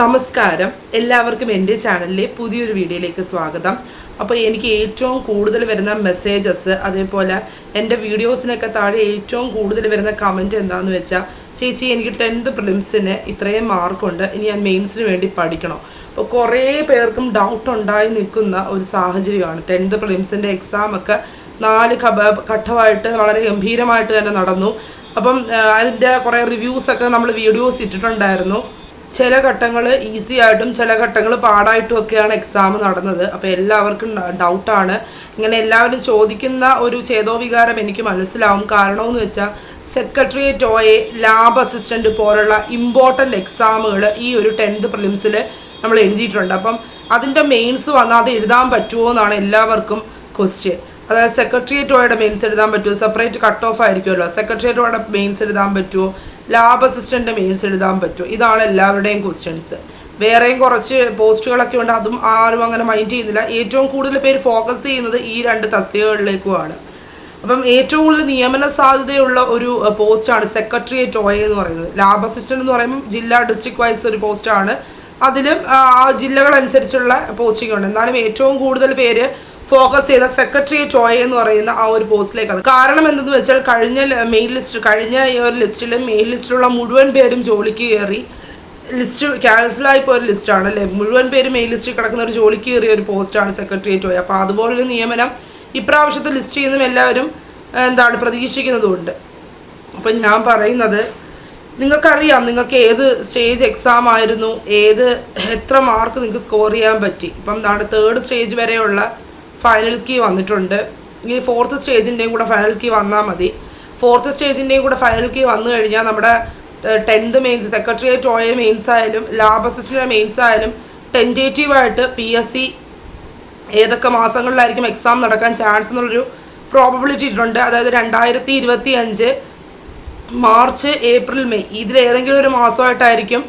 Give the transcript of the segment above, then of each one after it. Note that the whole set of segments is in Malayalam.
നമസ്കാരം. എല്ലാവർക്കും എന്റെ ചാനലിലെ പുതിയൊരു വീഡിയോയിലേക്ക് സ്വാഗതം. അപ്പോൾ എനിക്ക് ഏറ്റവും കൂടുതൽ വരുന്ന മെസ്സേജസ് അതേപോലെ എന്റെ വീഡിയോസിനൊക്കെ താഴെ ഏറ്റവും കൂടുതൽ വരുന്ന കമന്റ് എന്താണെന്ന് വെച്ചാൽ ചേച്ചി എനിക്ക് ടെൻത്ത് പ്രിലിംസിന് ഇത്രയും മാർക്കുണ്ട് ഇനി ഞാൻ മെയിൻസിന് വേണ്ടി പഠിക്കണം. അപ്പോൾ കുറേ പേർക്കും ഡൗട്ട് ഉണ്ടായി നിൽക്കുന്ന ഒരു സാഹചര്യമാണ്. ടെൻത്ത് പ്രിലിംസിന്റെ എക്സാം ഒക്കെ നാല് ഘട്ടമായിട്ട് വളരെ ഗംഭീരമായിട്ട് തന്നെ നടന്നു. അപ്പം അതിന്റെ കുറേ റിവ്യൂസൊക്കെ നമ്മൾ വീഡിയോസ് ഇട്ടിട്ടുണ്ടായിരുന്നു. ചില ഘട്ടങ്ങൾ ഈസി ആയിട്ടും ചില ഘട്ടങ്ങൾ പാടായിട്ടും ഒക്കെയാണ് എക്സാം നടന്നത്. അപ്പോൾ എല്ലാവർക്കും ഡൗട്ടാണ് ഇങ്ങനെ എല്ലാവരും ചോദിക്കുന്ന ഒരു ചേതോവികാരം എനിക്ക് മനസ്സിലാവും. കാരണമെന്ന് വെച്ചാൽ secretariat O A lab assistant പോലുള്ള ഇമ്പോർട്ടന്റ് എക്സാമുകൾ ഈ ഒരു ടെൻത്ത് പ്രിലിംസിൽ നമ്മൾ എഴുതിയിട്ടുണ്ട്. അപ്പം അതിന്റെ മെയിൻസ് വന്നാൽ അത് എഴുതാൻ പറ്റുമോ എന്നാണ് എല്ലാവർക്കും ക്വസ്റ്റ്യൻ അതായത് സെക്രട്ടറിയേറ്റ് ഒയുടെ മെയിൻസ് എഴുതാൻ പറ്റുമോ? സെപ്പറേറ്റ് കട്ട് ഓഫ് ആയിരിക്കുമല്ലോ. സെക്രട്ടറിയേറ്റ് ഒയുടെ മെയിൻസ് എഴുതാൻ പറ്റുമോ? ലാബ് അസിസ്റ്റന്റ് മീൻസ് എഴുതാൻ പറ്റും. ഇതാണ് എല്ലാവരുടെയും ക്വസ്റ്റ്യൻസ് വേറെയും കുറച്ച് പോസ്റ്റുകളൊക്കെ ഉണ്ട്. അതും ആരും അങ്ങനെ മൈൻഡ് ചെയ്യുന്നില്ല. ഏറ്റവും കൂടുതൽ പേര് ഫോക്കസ് ചെയ്യുന്നത് ഈ രണ്ട് തസ്തികകളിലേക്കുമാണ്. അപ്പം ഏറ്റവും കൂടുതൽ നിയമന സാധ്യതയുള്ള ഒരു പോസ്റ്റാണ് സെക്രട്ടറിയേറ്റ് ഓയ എന്ന് പറയുന്നത്. ലാബ് അസിസ്റ്റന്റ് എന്ന് പറയുമ്പോൾ ജില്ലാ ഡിസ്ട്രിക്ട് വൈസ് ഒരു പോസ്റ്റാണ് അതിലും ആ ജില്ലകളനുസരിച്ചുള്ള പോസ്റ്റിംഗ് ഉണ്ട്. എന്നാലും ഏറ്റവും കൂടുതൽ പേര് ഫോക്കസ് ചെയ്ത സെക്രട്ടറിയേറ്റ് ഓയ എന്ന് പറയുന്ന ആ ഒരു പോസ്റ്റിലേക്കാണ്. കാരണം എന്തെന്ന് വെച്ചാൽ കഴിഞ്ഞ മെയിൻ ലിസ്റ്റ് കഴിഞ്ഞ ഈ ഒരു ലിസ്റ്റിൽ മെയിൻ ലിസ്റ്റിലുള്ള മുഴുവൻ പേരും ജോലിക്ക് കയറി. ലിസ്റ്റ് ക്യാൻസലായി പോയ ഒരു ലിസ്റ്റാണ് അല്ലേ? മുഴുവൻ പേര് മെയിൻ ലിസ്റ്റിൽ കിടക്കുന്ന ഒരു ജോലിക്ക് കയറിയ ഒരു പോസ്റ്റാണ് സെക്രട്ടറിയേറ്റ് പോയി അപ്പോൾ അതുപോലൊരു നിയമനം ഇപ്രാവശ്യത്തെ ലിസ്റ്റ് ചെയ്യുന്നതും എല്ലാവരും എന്താണ് പ്രതീക്ഷിക്കുന്നതുമുണ്ട് അപ്പം ഞാൻ പറയുന്നത് നിങ്ങൾക്കറിയാം നിങ്ങൾക്ക് ഏത് സ്റ്റേജ് എക്സാം ആയിരുന്നു ഏത് എത്ര മാർക്ക് നിങ്ങൾക്ക് സ്കോർ ചെയ്യാൻ പറ്റി. ഇപ്പം എന്താണ് തേർഡ് സ്റ്റേജ് വരെയുള്ള ഫൈനൽ കീ വന്നിട്ടുണ്ട്. ഇനി ഫോർത്ത് സ്റ്റേജിന്റെയും കൂടെ ഫൈനൽ കീ വന്നാൽ മതി. ഫോർത്ത് സ്റ്റേജിന്റെയും കൂടെ ഫൈനൽ കീ വന്നു കഴിഞ്ഞാൽ നമ്മുടെ tenth mains secretariat OA mains ആയാലും ലാബ് അസിസ്റ്റന്റ് മെയിൻസ് ആയാലും ടെന്റേറ്റീവായിട്ട് പി എസ് സി ഏതൊക്കെ മാസങ്ങളിലായിരിക്കും എക്സാം നടക്കാൻ ചാൻസ് എന്നുള്ളൊരു പ്രോബബിലിറ്റി ഇട്ടുണ്ട് അതായത് രണ്ടായിരത്തി ഇരുപത്തി അഞ്ച് മാർച്ച് ഏപ്രിൽ മെയ് ഇതിലേതെങ്കിലും ഒരു മാസമായിട്ടായിരിക്കും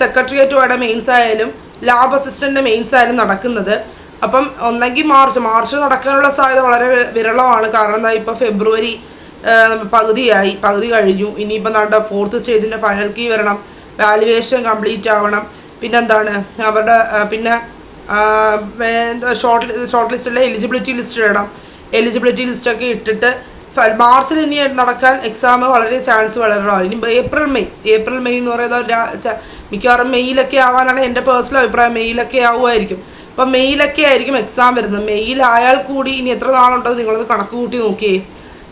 സെക്രട്ടറിയേറ്റുമായിട്ട് മെയിൻസ് ആയാലും ലാബ് അസിസ്റ്റന്റ് മെയിൻസ് ആയാലും നടക്കുന്നത്. അപ്പം ഒന്നെങ്കിൽ മാർച്ച് മാർച്ച് നടക്കാനുള്ള സാധ്യത വളരെ വിരളമാണ്. കാരണം എന്താ ഇപ്പോൾ ഫെബ്രുവരി പകുതിയായി പകുതി കഴിഞ്ഞു. ഇനിയിപ്പോൾ നമ്മുടെ ഫോർത്ത് സ്റ്റേജിന്റെ ഫൈനൽ കീ വരണം വാലുവേഷൻ കംപ്ലീറ്റ് ആവണം. പിന്നെന്താണ് അവരുടെ ആ, പിന്നെ ഷോർട്ട് ഷോർട്ട് ലിസ്റ്റിലെ എലിജിബിലിറ്റി ലിസ്റ്റ് ഇടണം. എലിജിബിലിറ്റി ലിസ്റ്റൊക്കെ ഇട്ടിട്ട് മാർച്ചിൽ ഇനി നടക്കാൻ എക്സാം വളരെ ചാൻസ് വളരെ ഇനി ഏപ്രിൽ മെയ് ഏപ്രിൽ മെയ് എന്ന് പറയുന്നത് മിക്കവാറും മെയ്യിലൊക്കെ ആവാനാണ് എന്റെ പേഴ്സണൽ അഭിപ്രായം. മെയ്യിലൊക്കെ ആവുമായിരിക്കും. അപ്പം മെയ്യിലൊക്കെ ആയിരിക്കും എക്സാം വരുന്നത്. മെയ്യിലായാൽ കൂടി ഇനി എത്ര നാളുണ്ടെന്ന് നിങ്ങളത് കണക്ക് കൂട്ടി നോക്കിയേ.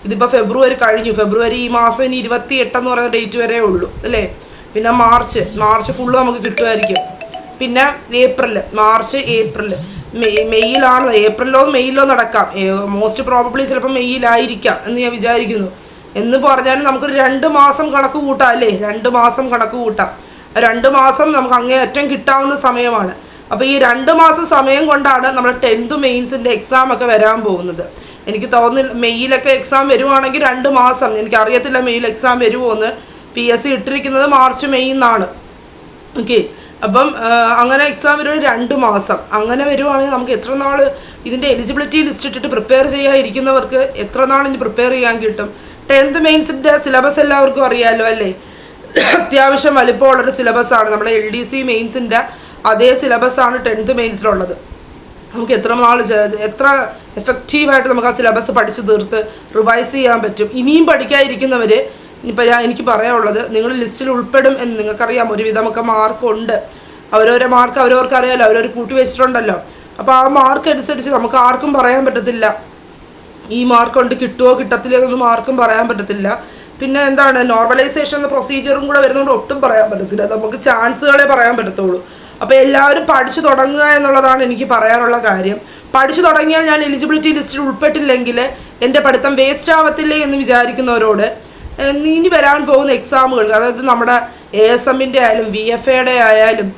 ഇതിപ്പോൾ ഫെബ്രുവരി കഴിഞ്ഞു. ഫെബ്രുവരി ഈ മാസം ഇനി ഇരുപത്തി എട്ടെന്ന് പറയുന്ന ഡേറ്റ് വരെ ഉള്ളൂ അല്ലേ? പിന്നെ മാർച്ച്. മാർച്ച് ഫുള്ള് നമുക്ക് കിട്ടുമായിരിക്കും. പിന്നെ ഏപ്രിൽ മാർച്ച് ഏപ്രിൽ മെയ് മെയ്യിലാണ് ഏപ്രിലോ മെയ്യിലോ നടക്കാം. മോസ്റ്റ് പ്രോബബ്ലി ചിലപ്പോൾ മെയ്യിലായിരിക്കാം എന്ന് ഞാൻ വിചാരിക്കുന്നു. എന്ന് പറഞ്ഞാൽ നമുക്ക് രണ്ട് മാസം കണക്ക് കൂട്ടാം അല്ലേ? രണ്ട് മാസം കണക്ക് കൂട്ടാം. രണ്ട് മാസം നമുക്ക് അങ്ങേയറ്റം കിട്ടാവുന്ന സമയമാണ്. അപ്പോൾ ഈ രണ്ട് മാസം സമയം കൊണ്ടാണ് നമ്മുടെ ടെൻത്ത് മെയിൻസിന്റെ എക്സാം ഒക്കെ വരാൻ പോകുന്നത്. എനിക്ക് തോന്നുന്നില്ല മെയ്യിലൊക്കെ എക്സാം വരുവാണെങ്കിൽ രണ്ട് മാസം. എനിക്ക് അറിയത്തില്ല മെയ്യിൽ എക്സാം വരുമോ എന്ന്. പി എസ് സി ഇട്ടിരിക്കുന്നത് മാർച്ച് മെയ് എന്നാണ് ഓക്കെ അപ്പം അങ്ങനെ എക്സാം വരുവാണ് രണ്ട് മാസം. അങ്ങനെ വരുവാണെങ്കിൽ നമുക്ക് എത്ര നാൾ ഇതിന്റെ എലിജിബിലിറ്റി ലിസ്റ്റ് ഇട്ടിട്ട് പ്രിപ്പയർ ചെയ്യാതിരിക്കുന്നവർക്ക് എത്ര നാൾ ഇനി പ്രിപ്പയർ ചെയ്യാൻ കിട്ടും? ടെൻത്ത് മെയിൻസിന്റെ സിലബസ് എല്ലാവർക്കും അറിയാമല്ലോ അല്ലേ? അത്യാവശ്യം വലിപ്പമുള്ളൊരു ആണ്. നമ്മുടെ എൽ ഡി സി മെയിൻസിന്റെ അതേ സിലബസാണ് ടെൻത്ത് മെയിൻസിലുള്ളത് നമുക്ക് എത്ര നാൾ എത്ര എഫക്റ്റീവായിട്ട് നമുക്ക് ആ സിലബസ് പഠിച്ച് തീർത്ത് റിവൈസ് ചെയ്യാൻ പറ്റും. ഇനിയും പഠിക്കാതിരിക്കുന്നവർ ഇപ്പം ഞാൻ എനിക്ക് പറയാനുള്ളത് നിങ്ങൾ ലിസ്റ്റിൽ ഉൾപ്പെടും എന്ന് നിങ്ങൾക്കറിയാം. ഒരുവിധമൊക്കെ മാർക്കുണ്ട് അവരവരെ മാർക്ക് അവരവർക്ക് അറിയാമല്ലോ അവരവർ കൂട്ടി വെച്ചിട്ടുണ്ടല്ലോ. അപ്പോൾ ആ മാർക്ക് അനുസരിച്ച് നമുക്ക് ആർക്കും പറയാൻ പറ്റത്തില്ല. ഈ മാർക്ക് കൊണ്ട് കിട്ടുമോ കിട്ടത്തില്ല എന്നൊന്നും ആർക്കും പറയാൻ പറ്റത്തില്ല. പിന്നെ എന്താണ്? നോർമലൈസേഷൻ എന്ന പ്രൊസീജിയറും കൂടെ വരുന്നതുകൊണ്ട് ഒട്ടും പറയാൻ പറ്റത്തില്ല. നമുക്ക് ചാൻസുകളെ പറയാൻ പറ്റത്തുള്ളൂ. അപ്പോൾ എല്ലാവരും പഠിച്ചു തുടങ്ങുക എന്നുള്ളതാണ് എനിക്ക് പറയാനുള്ള കാര്യം. പഠിച്ചു തുടങ്ങിയാൽ ഞാൻ എലിജിബിലിറ്റി ലിസ്റ്റിൽ ഉൾപ്പെട്ടില്ലെങ്കിൽ എന്റെ പഠിത്തം വേസ്റ്റ് ആവത്തില്ലേ എന്ന് വിചാരിക്കുന്നവരോട് ഇനി വരാൻ പോകുന്ന എക്സാമുകൾ അതായത് നമ്മുടെ എ എസ് എമ്മിന്റെ ആയാലും വി എഫ് എയുടെ ആയാലും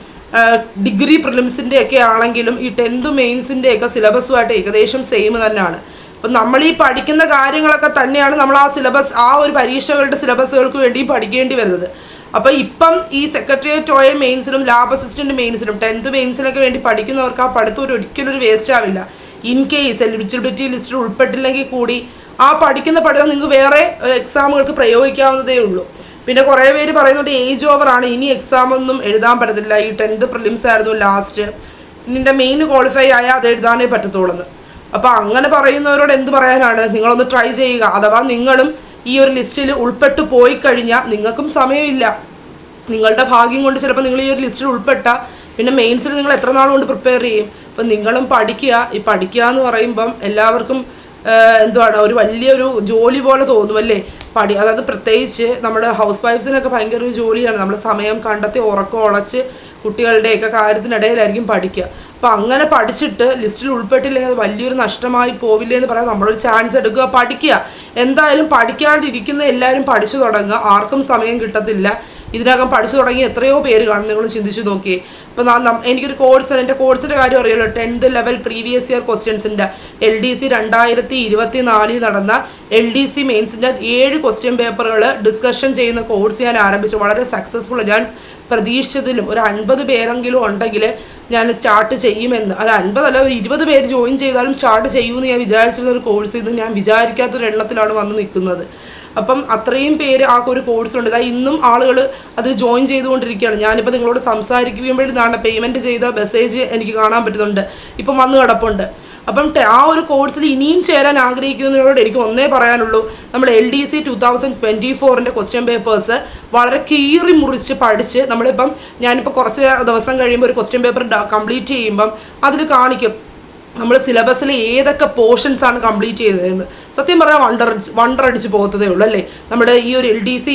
ഡിഗ്രി പ്രിലിംസിന്റെ ഒക്കെ ആണെങ്കിലും ഈ ടെൻത്ത് മെയിൻസിന്റെ ഒക്കെ സിലബസുമായിട്ട് ഏകദേശം സെയിം തന്നെയാണ്. അപ്പം നമ്മൾ ഈ പഠിക്കുന്ന കാര്യങ്ങളൊക്കെ തന്നെയാണ് നമ്മൾ ആ സിലബസ് ആ ഒരു പരീക്ഷകളുടെ സിലബസുകൾക്ക് വേണ്ടി പഠിക്കേണ്ടി വരുന്നത്. അപ്പോൾ ഇപ്പം ഈ സെക്രട്ടേറിയറ്റ് ഓയ മെയിൻസിനും ലാബ് അസിസ്റ്റന്റ് മെയിൻസിനും ടെൻത്ത് മെയിൻസിനൊക്കെ വേണ്ടി പഠിക്കുന്നവർക്ക് ആ പഠിത്തം ഒരു ഒരിക്കലും ഒരു വേസ്റ്റ് ആവില്ല ഇൻ കേസ് എലിജിബിലിറ്റി ലിസ്റ്റിൽ ഉൾപ്പെട്ടില്ലെങ്കിൽ കൂടി ആ പഠിക്കുന്ന പഠിത്തം നിങ്ങൾക്ക് വേറെ എക്സാമുകൾക്ക് പ്രയോഗിക്കാവുന്നതേ ഉള്ളൂ. പിന്നെ കുറേ പേര് പറയുന്നുണ്ട് ഏജ് ഓവർ ആണ്. ഇനി എക്സാം ഒന്നും എഴുതാൻ പറ്റത്തില്ല. ഈ ടെൻത്ത് പ്രിലിംസ് ആയിരുന്നു ലാസ്റ്റ് നിന്റെ മെയിൻ ക്വാളിഫൈ ആയ അത് എഴുതാനേ പറ്റത്തുള്ളൂ അപ്പോൾ അങ്ങനെ പറയുന്നവരോട് എന്ത് പറയാനാണ്? നിങ്ങളൊന്ന് ട്രൈ ചെയ്യുക. അഥവാ നിങ്ങളും ഈ ഒരു ലിസ്റ്റിൽ ഉൾപ്പെട്ടു പോയി കഴിഞ്ഞാൽ നിങ്ങൾക്കും സമയമില്ല. നിങ്ങളുടെ ഭാഗ്യം കൊണ്ട് ചിലപ്പോൾ നിങ്ങൾ ഈ ഒരു ലിസ്റ്റിൽ ഉൾപ്പെട്ട പിന്നെ മെയിൻസിൽ നിങ്ങൾ എത്ര നാൾ കൊണ്ട് പ്രിപ്പയർ ചെയ്യും. അപ്പം നിങ്ങളും പഠിക്കുക. ഈ പഠിക്കുക എന്ന് പറയുമ്പം എല്ലാവർക്കും എന്തുവാണ് ഒരു വലിയൊരു ജോലി പോലെ തോന്നും അല്ലേ? പഠി അതായത് പ്രത്യേകിച്ച് നമ്മുടെ ഹൗസ് വൈഫ്സിനൊക്കെ ഭയങ്കര ഒരു ജോലിയാണ്. നമ്മൾ സമയം കണ്ടെത്തി ഉറക്കം ഉളച്ച് കുട്ടികളുടെയൊക്കെ കാര്യത്തിനിടയിലായിരിക്കും പഠിക്കുക. അപ്പോൾ അങ്ങനെ പഠിച്ചിട്ട് ലിസ്റ്റിൽ ഉൾപ്പെട്ടില്ലെങ്കിൽ അത് വലിയൊരു നഷ്ടമായി പോവില്ലേ എന്ന് പറയാൻ നമ്മളൊരു ചാൻസ് എടുക്കുക പഠിക്കുക. എന്തായാലും പഠിക്കാണ്ടിരിക്കുന്ന എല്ലാവരും പഠിച്ചു തുടങ്ങുക. ആർക്കും സമയം കിട്ടത്തില്ല. ഇതിനകം പഠിച്ചു തുടങ്ങി എത്രയോ പേര് കാണും. നിങ്ങൾ ചിന്തിച്ചു നോക്കിയേ ഇപ്പം എനിക്കൊരു കോഴ്സ് എന്റെ കോഴ്സിന്റെ കാര്യം അറിയാലോ. ടെൻത്ത് ലെവൽ പ്രീവിയസ് ഇയർ ക്വസ്റ്റ്യൻസിന്റെ എൽ ഡി സി രണ്ടായിരത്തി ഇരുപത്തി നാലിൽ നടന്ന എൽ ഡി സി മെയിൻസിന്റെ ഏഴ് ക്വസ്റ്റ്യൻ പേപ്പറുകൾ ഡിസ്കഷൻ ചെയ്യുന്ന കോഴ്സ് ഞാൻ ആരംഭിച്ചു. വളരെ സക്സസ്ഫുൾ ഞാൻ പ്രതീക്ഷിച്ചതിലും ഒരു അൻപത് പേരെങ്കിലും ഉണ്ടെങ്കിൽ ഞാൻ സ്റ്റാർട്ട് ചെയ്യുമെന്ന്. ഒരു അൻപതല്ല ഒരു ഇരുപത് പേര് ജോയിൻ ചെയ്താലും സ്റ്റാർട്ട് ചെയ്യുമെന്ന് ഞാൻ വിചാരിച്ചിരുന്ന ഒരു കോഴ്സ് ഇത് ഞാൻ വിചാരിക്കാത്തൊരു എണ്ണത്തിലാണ് വന്ന് നിൽക്കുന്നത്. അപ്പം അത്രയും പേര് ആ ഒരു കോഴ്സ് ഉണ്ട്. അതായത് ഇന്നും ആളുകൾ അതിൽ ജോയിൻ ചെയ്തുകൊണ്ടിരിക്കുകയാണ്. ഞാനിപ്പോൾ നിങ്ങളോട് സംസാരിക്കുമ്പോഴാണ് പേയ്മെന്റ് ചെയ്ത മെസ്സേജ് എനിക്ക് കാണാൻ പറ്റുന്നുണ്ട്. ഇപ്പം വന്ന് കിടപ്പുണ്ട്. അപ്പം ആ ഒരു കോഴ്സിൽ ഇനിയും ചേരാൻ ആഗ്രഹിക്കുന്നതിനോട് എനിക്ക് ഒന്നേ പറയാനുള്ളൂ. നമ്മൾ L D C two thousand twenty ഫോറിന്റെ ക്വസ്റ്റ്യൻ പേപ്പേഴ്സ് വളരെ കീറി മുറിച്ച് പഠിച്ച് നമ്മളിപ്പം ഞാനിപ്പോൾ കുറച്ച് ദിവസം കഴിയുമ്പോൾ ഒരു ക്വസ്റ്റ്യൻ പേപ്പർ കംപ്ലീറ്റ് ചെയ്യുമ്പം അതിൽ കാണിക്കും. നമ്മൾ സിലബസിൽ ഏതൊക്കെ പോർഷൻസ് ആണ് കംപ്ലീറ്റ് ചെയ്തതെന്ന്. സത്യം പറഞ്ഞാൽ വണ്ടർ വണ്ടർ അടിച്ച് പോകത്തതേ ഉള്ളൂ അല്ലേ? നമ്മുടെ ഈ ഒരു എൽ ഡി സി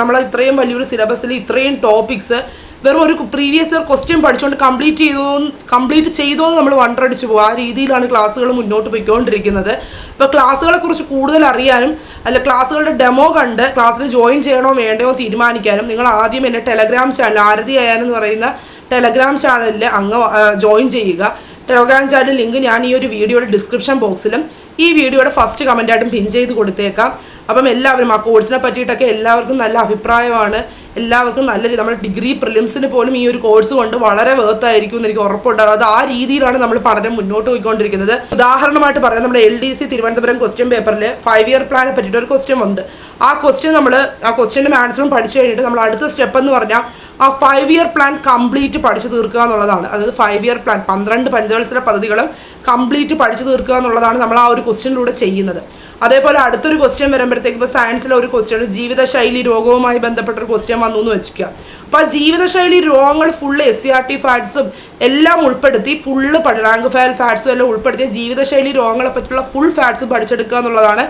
നമ്മൾ ഇത്രയും വലിയൊരു സിലബസിൽ ഇത്രയും ടോപ്പിക്സ് വെറും ഒരു പ്രീവിയസ് ഇയർ ക്വസ്റ്റ്യൻ പഠിച്ചുകൊണ്ട് കംപ്ലീറ്റ് ചെയ്തോ കംപ്ലീറ്റ് ചെയ്തോ നമ്മൾ വണ്ടർ അടിച്ചു പോകും ആ രീതിയിലാണ് ക്ലാസ്സുകൾ മുന്നോട്ട് പോയിക്കൊണ്ടിരിക്കുന്നത്. ഇപ്പോൾ ക്ലാസ്സുകളെ കുറിച്ച് കൂടുതൽ അറിയാനും അല്ല ക്ലാസ്സുകളുടെ ഡെമോ കണ്ട് ക്ലാസ്സിൽ ജോയിൻ ചെയ്യണോ വേണ്ടയോ തീരുമാനിക്കാനും നിങ്ങൾ ആദ്യം എന്റെ ടെലഗ്രാം ചാനൽ ആരതി എന്ന് പറയുന്ന ടെലഗ്രാം ചാനലിൽ അങ്ങ് ജോയിൻ ചെയ്യുക. ടെലഗ്രാം ചാനൽ ലിങ്ക് ഞാൻ ഈ ഒരു വീഡിയോയുടെ ഡിസ്ക്രിപ്ഷൻ ബോക്സിലും ഈ വീഡിയോയുടെ ഫസ്റ്റ് കമന്റായിട്ടും പിൻ ചെയ്ത് കൊടുത്തേക്കാം. അപ്പം എല്ലാവരും ആ കോഴ്സിനെ പറ്റിയിട്ടൊക്കെ എല്ലാവർക്കും നല്ല അഭിപ്രായമാണ്. എല്ലാവർക്കും നല്ല രീതി നമ്മുടെ ഡിഗ്രി പ്രിലിംസിന് പോലും ഈ ഒരു കോഴ്സ് കൊണ്ട് വളരെ വേർത്തായിരിക്കും എന്ന് എനിക്ക് ഉറപ്പുണ്ട്. അത് ആ രീതിയിലാണ് നമ്മൾ പഠനം മുന്നോട്ട് പോയിക്കൊണ്ടിരിക്കുന്നത്. ഉദാഹരണമായിട്ട് പറയാം നമ്മുടെ L D C Thiruvananthapuram question പേപ്പറിൽ ഫൈവ് ഇയർ പ്ലാനെ പറ്റിയിട്ട് ഒരു ക്വസ്റ്റ്യൻ ഉണ്ട്. ആ ക്വസ്റ്റ്യൻ നമ്മൾ ആ ക്വസ്റ്റ്യന്റെ ആൻസറും പഠിച്ചു കഴിഞ്ഞിട്ട് നമ്മൾ അടുത്ത സ്റ്റെപ്പ് എന്ന് പറഞ്ഞാൽ ആ ഫൈവ് ഇയർ പ്ലാൻ കംപ്ലീറ്റ് പഠിച്ചു തീർക്കുക എന്നുള്ളതാണ്. അതായത് ഫൈവ് ഇയർ പ്ലാൻ പന്ത്രണ്ട് പഞ്ചവത്സര പദ്ധതികളും കംപ്ലീറ്റ് പഠിച്ചു തീർക്കുക എന്നുള്ളതാണ് നമ്മൾ ആ ഒരു ക്വസ്റ്റ്യനിലൂടെ ചെയ്യുന്നത്. അതേപോലെ അടുത്തൊരു ക്വസ്റ്റ്യൻ വരുമ്പോഴത്തേക്ക് ഇപ്പോൾ സയൻസിലെ ഒരു ക്വസ്റ്റ്യൻ ജീവിതശൈലി രോഗവുമായി ബന്ധപ്പെട്ട ഒരു ക്വസ്റ്റ്യൻ വന്നു എന്ന് വെച്ചിരിക്കുക അപ്പോൾ ആ ജീവിതശൈലി രോഗങ്ങൾ full S C R T ഫാറ്റ്സും എല്ലാം ഉൾപ്പെടുത്തി ഫുള്ള് റാങ്ക് ഫയൽ ഫാറ്റ്സും എല്ലാം ഉൾപ്പെടുത്തി ജീവിതശൈലി രോഗങ്ങളെ പറ്റിയുള്ള ഫുൾ ഫാറ്റ്സ് പഠിച്ചെടുക്കുക എന്നുള്ളതാണ്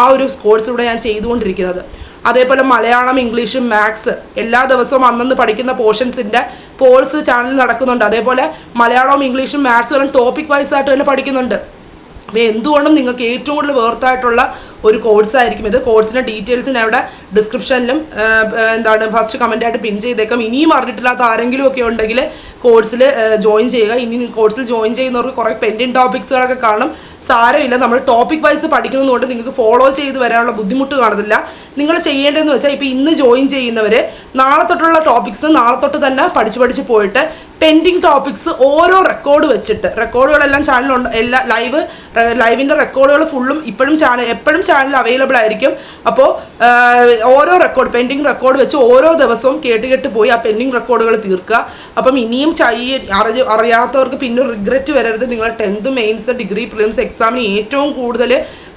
ആ ഒരു കോഴ്സിലൂടെ ഞാൻ ചെയ്തുകൊണ്ടിരിക്കുന്നത്. അതേപോലെ മലയാളം ഇംഗ്ലീഷും മാത്സ് എല്ലാ ദിവസവും അന്നന്ന് പഠിക്കുന്ന പോർഷൻസിന്റെ പോൾസ് ചാനൽ നടക്കുന്നുണ്ട്. അതേപോലെ മലയാളവും ഇംഗ്ലീഷും മാത്സും എല്ലാം ടോപ്പിക് വൈസ് ആയിട്ട് തന്നെ പഠിക്കുന്നുണ്ട്. അപ്പോൾ എന്തുകൊണ്ടും നിങ്ങൾക്ക് ഏറ്റവും കൂടുതൽ വേർത്തായിട്ടുള്ള ഒരു കോഴ്സ് ആയിരിക്കും ഇത്. കോഴ്സിന്റെ ഡീറ്റെയിൽസ് ഞാൻ ഇവിടെ ഡിസ്ക്രിപ്ഷനിലും എന്താണ് ഫസ്റ്റ് കമന്റായിട്ട് പിൻ ചെയ്തേക്കാം. ഇനിയും അറിഞ്ഞിട്ടില്ലാത്ത ആരെങ്കിലും ഒക്കെ ഉണ്ടെങ്കിൽ കോഴ്സിൽ ജോയിൻ ചെയ്യുക. ഇനി കോഴ്സിൽ ജോയിൻ ചെയ്യുന്നവർക്ക് കുറേ പെൻഡിങ് ടോപ്പിക്സുകളൊക്കെ കാണും. സാരമില്ല. നമ്മൾ ടോപ്പിക് വൈസ് പഠിക്കുന്നതുകൊണ്ട് നിങ്ങൾക്ക് ഫോളോ ചെയ്ത് വരാനുള്ള ബുദ്ധിമുട്ട് കാണത്തില്ല. നിങ്ങൾ ചെയ്യേണ്ടതെന്ന് വെച്ചാൽ ഇപ്പോൾ ഇന്ന് ജോയിൻ ചെയ്യുന്നവർ നാളെ തൊട്ടുള്ള ടോപ്പിക്സ് നാളെ തൊട്ട് തന്നെ പഠിച്ച് പഠിച്ച് പോയിട്ട് പെൻഡിങ് ടോപ്പിക്സ് ഓരോ റെക്കോർഡ് വെച്ചിട്ട്. റെക്കോർഡുകളെല്ലാം ചാനലുണ്ട് എല്ലാ ലൈവ് ലൈവിന്റെ റെക്കോർഡുകൾ ഫുള്ളും ഇപ്പോഴും ചാനൽ എപ്പോഴും ചാനൽ അവൈലബിൾ ആയിരിക്കും. അപ്പോൾ ഓരോ റെക്കോർഡ് പെൻഡിങ് റെക്കോർഡ് വെച്ച് ഓരോ ദിവസവും കേട്ട് കേട്ട് പോയി ആ പെൻഡിങ് റെക്കോർഡുകൾ തീർക്കുക. അപ്പം ഇനിയും ചൈ അറിയ അറിയാത്തവർക്ക് പിന്നെ റിഗ്രറ്റ് വരരുത്. നിങ്ങൾ ടെൻത്ത് മെയിൻസ് ഡിഗ്രി പ്രിലിംസ് എക്സാമിന് ഏറ്റവും കൂടുതൽ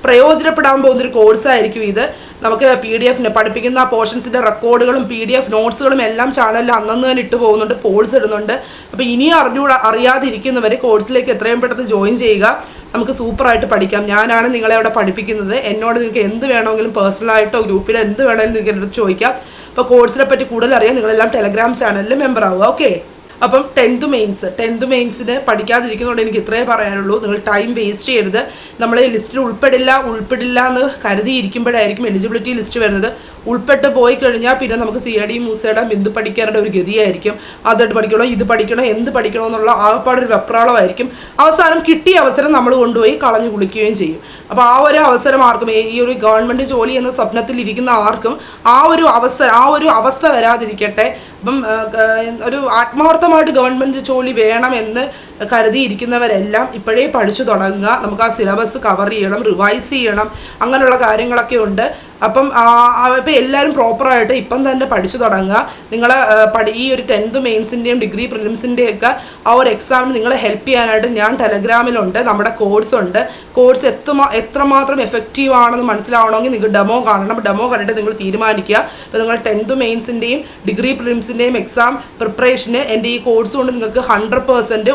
പ്രയോജനപ്പെടാൻ പോകുന്നൊരു കോഴ്സായിരിക്കും ഇത്. നമുക്ക് പി ഡി എഫിന് പഠിപ്പിക്കുന്ന പോർഷൻസിന്റെ റെക്കോർഡുകളും പി ഡി എഫ് നോട്ട്സുകളും എല്ലാം ചാനലിൽ അന്നന്ന് തന്നെ ഇട്ട് പോകുന്നുണ്ട് പോൾസ് ഇടുന്നുണ്ട്. അപ്പോൾ ഇനിയും അറിഞ്ഞു അറിയാതിരിക്കുന്നവർ കോഴ്സിലേക്ക് എത്രയും പെട്ടെന്ന് ജോയിൻ ചെയ്യുക. നമുക്ക് സൂപ്പറായിട്ട് പഠിക്കാം. ഞാനാണ് നിങ്ങളെ അവിടെ പഠിപ്പിക്കുന്നത്. എന്നോട് നിങ്ങൾക്ക് എന്ത് വേണമെങ്കിലും പേഴ്സണലായിട്ടോ ഗ്രൂപ്പിൽ എന്ത് വേണമെങ്കിലും നിങ്ങൾക്ക് എന്നോട് ചോദിക്കാം. അപ്പോൾ കോഴ്സിനെ പറ്റി കൂടുതൽ അറിയാൻ നിങ്ങളെല്ലാം ടെലഗ്രാം ചാനലിൽ മെമ്പർ ആവുക ഓക്കെ അപ്പം ടെൻത്ത് മെയിൻസ് ടെൻത്ത് മെയിൻസിന് പഠിക്കാതിരിക്കുന്നതുകൊണ്ട് എനിക്ക് ഇത്രേ പറയാനുള്ളൂ. നിങ്ങൾ ടൈം വേസ്റ്റ് ചെയ്യരുത്. നമ്മൾ ലിസ്റ്റിൽ ഉൾപ്പെടില്ല ഉൾപ്പെടില്ല എന്ന് കരുതിയിരിക്കുമ്പോഴായിരിക്കും എലിജിബിലിറ്റി ലിസ്റ്റ് വരുന്നത്. ഉൾപ്പെട്ട് പോയി കഴിഞ്ഞാൽ പിന്നെ നമുക്ക് സി ഐ ഡി മൂസയുടെ ബിന്ദു പഠിക്കാരുടെ ഒരു ഗതിയായിരിക്കും. അതെട്ട് പഠിക്കണോ ഇത് പഠിക്കണോ എന്ത് പഠിക്കണോ എന്നുള്ള ആകപ്പാടൊരു വെപ്രാളമായിരിക്കും. അവസാനം കിട്ടിയ അവസരം നമ്മൾ കൊണ്ടുപോയി കളഞ്ഞു കുളിക്കുകയും ചെയ്യും. അപ്പോൾ ആ ഒരു അവസരം ആർക്കും ഈ ഒരു ഗവൺമെന്റ് ജോലി എന്ന സ്വപ്നത്തിൽ ഇരിക്കുന്ന ആർക്കും ആ ഒരു അവസരം ആ ഒരു അവസ്ഥ വരാതിരിക്കട്ടെ. അപ്പം ഒരു ആത്മാർത്ഥമായിട്ട് ഗവൺമെന്റ് ജോലി വേണമെന്ന് കരുതിയിരിക്കുന്നവരെല്ലാം ഇപ്പോഴേ പഠിച്ചു തുടങ്ങുക. നമുക്ക് ആ സിലബസ് കവർ ചെയ്യണം റിവൈസ് ചെയ്യണം. അങ്ങനെയുള്ള കാര്യങ്ങളൊക്കെ ഉണ്ട്. അപ്പം ഇപ്പം എല്ലാവരും പ്രോപ്പറായിട്ട് ഇപ്പം തന്നെ പഠിച്ചു തുടങ്ങുക. നിങ്ങളെ പഠി ഈ ഒരു ടെൻത്ത് മെയിൻസിന്റെയും ഡിഗ്രി പ്രിലിംസിന്റെയും ഒക്കെ ആ ഒരു എക്സാമിന് നിങ്ങളെ ഹെൽപ്പ് ചെയ്യാനായിട്ട് ഞാൻ ടെലഗ്രാമിലുണ്ട് നമ്മുടെ കോഴ്സ് ഉണ്ട്. കോഴ്സ് എത്ര എത്രമാത്രം എഫക്റ്റീവ് ആണെന്ന് മനസ്സിലാവണമെങ്കിൽ നിങ്ങൾ ഡെമോ കാണണം. ഡെമോ കണ്ടിട്ട് നിങ്ങൾ തീരുമാനിക്കുക. അപ്പോൾ നിങ്ങൾ ടെൻത്ത് മെയിൻസിന്റെയും ഡിഗ്രി പ്രിലിംസിന്റെയും എക്സാം പ്രിപ്പറേഷന് എന്റെ ഈ കോഴ്സ് കൊണ്ട് നിങ്ങൾക്ക് ഹൺഡ്രഡ് പേഴ്സന്റ്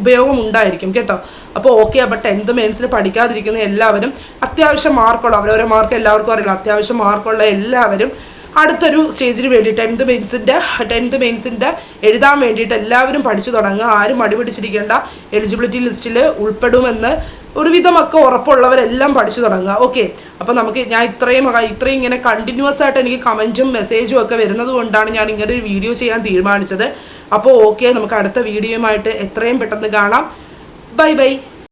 ഉപയോഗം ഉണ്ടായിരിക്കും കേട്ടോ. അപ്പോൾ ഓക്കെ അപ്പോൾ ടെൻത്ത് മെയിൻസിൽ പഠിക്കാതിരിക്കുന്ന എല്ലാവരും അത്യാവശ്യം മാർക്കുള്ള അവരവരെ മാർക്ക് എല്ലാവർക്കും അറിയില്ല അത്യാവശ്യം മാർക്കുള്ള എല്ലാവരും അടുത്തൊരു സ്റ്റേജിന് വേണ്ടി ടെൻത്ത് മെയിൻസിന്റെ ടെൻത്ത് മെയിൻസിന്റെ എഴുതാൻ വേണ്ടിയിട്ട് എല്ലാവരും പഠിച്ചു തുടങ്ങുക. ആരും മടി പിടിച്ചിരിക്കേണ്ട. എലിജിബിലിറ്റി ലിസ്റ്റിൽ ഉൾപ്പെടുമെന്ന് ഒരുവിധമൊക്കെ ഉറപ്പുള്ളവരെല്ലാം പഠിച്ചു തുടങ്ങുക. ഓക്കെ അപ്പോൾ നമുക്ക് ഞാൻ ഇത്രയും ഇത്രയും ഇങ്ങനെ കണ്ടിന്യൂസ് ആയിട്ട് എനിക്ക് കമന്റും മെസ്സേജും ഒക്കെ വരുന്നത് കൊണ്ടാണ് ഞാൻ ഇങ്ങനെ ഒരു വീഡിയോ ചെയ്യാൻ തീരുമാനിച്ചത്. അപ്പോൾ ഓക്കെ നമുക്ക് അടുത്ത വീഡിയോയുമായിട്ട് എത്രയും പെട്ടെന്ന് കാണാം. Bye bye.